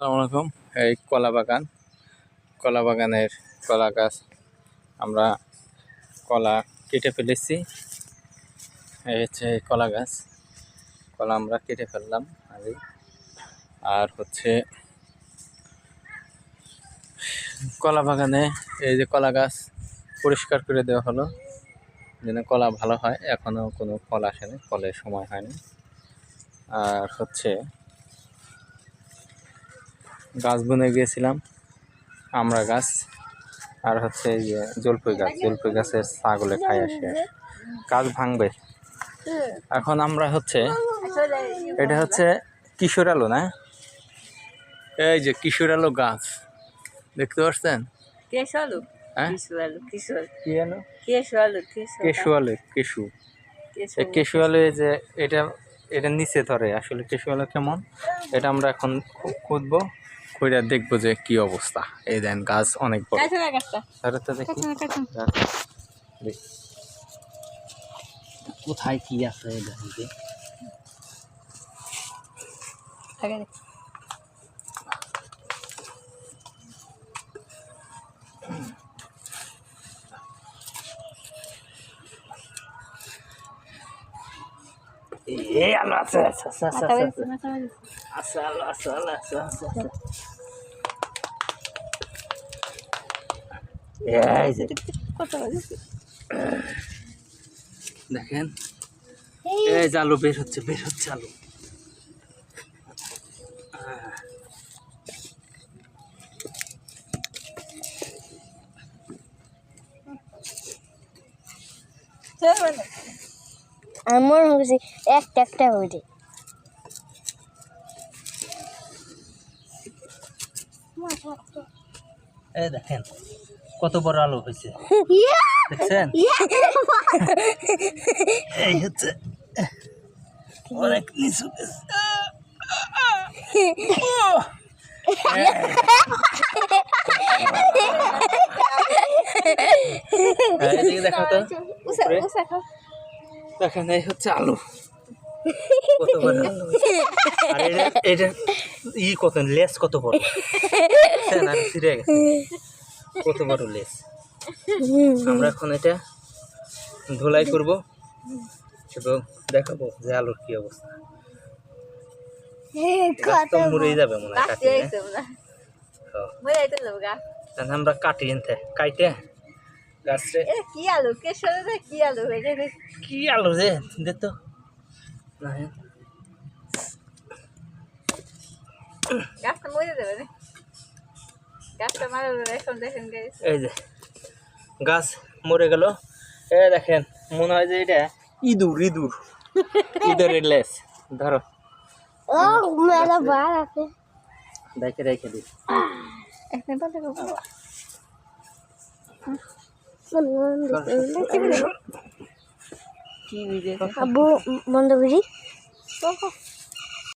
আসসালামু আলাইকুম। এই কলা বাগান। কলা বাগানের কলা গাছ আমরা কলা কেটে ফেলেছি। এই হচ্ছে কলা গাছ। কলা আমরা কেটে ফেললাম আগে। আর হচ্ছে কলা বাগানে এই যে কলা গাছ পরিষ্কার করে দেওয়া হলো, যেন কলা ভালো হয়। এখনও কোনো ফল আসেনি, ফলের সময় হয়নি। আর হচ্ছে গাছ বনে গিয়েছিলাম আমরা গাছ আর হচ্ছে এই যে জলপাই গাছ জলপাই গাছের ছাগলে খাই আসে গাছ ভাঙবে। এখন আমরা হচ্ছে এটা হচ্ছে কিশোর আলো না? এই যে কিশোর আলো গাছ দেখতে পাচ্ছেন কেশু আলু। হ্যাঁ? কেশু আলু কেশু। আলু। যে এটা এটা নিচে ধরে আসলে আলো কেমন? এটা আমরা এখন খুঁজবো খুঁজে দেখব যে কি অবস্থা। এই দেন গাছ অনেক বড়। দেখি। দেখি। কোথায় কি আছে দেখুন এই আলো আছে আলো আলো এই যে। দেখেন। এই যে আলো বের হচ্ছে বের হচ্ছে আলো। আমার হয়েছে একটা একটা হয়েছে। এই দেখেন কত বড় আলো হয়েছে। দেখছেন? এই হচ্ছে অনেক নিচু দেখো তো। দেখেন এই হচ্ছে আলু। কত বড় আর এটা এটা ই কত লেস কত বড়? দেখছেন? ছিঁড়ে গেছে। কত বড় লেস? আমরা এখন এটা ধুলাই করব এবং দেখাবো যে আলুর কি অবস্থা। মরেই যাবে মনে হয় হ্যাঁ। মরে আমরা কাটি এনতে কাইটে। গাছরে এটা কি আলু? না কি আলু? এটা কি আলু রে দে তো। না গাছটা মরে যাবে রে। গাছটা মারা যাবে এখন দেখেন গাইস এই যে গাছ মরে গেল। এ দেখেন মনে হয় যে এটা ইঁদুর ইঁদুর। ইঁদুরের লেস ধরো। ও মেলা বার আছে। দেখে রেখে দিই। এখন কি বন্ধ করি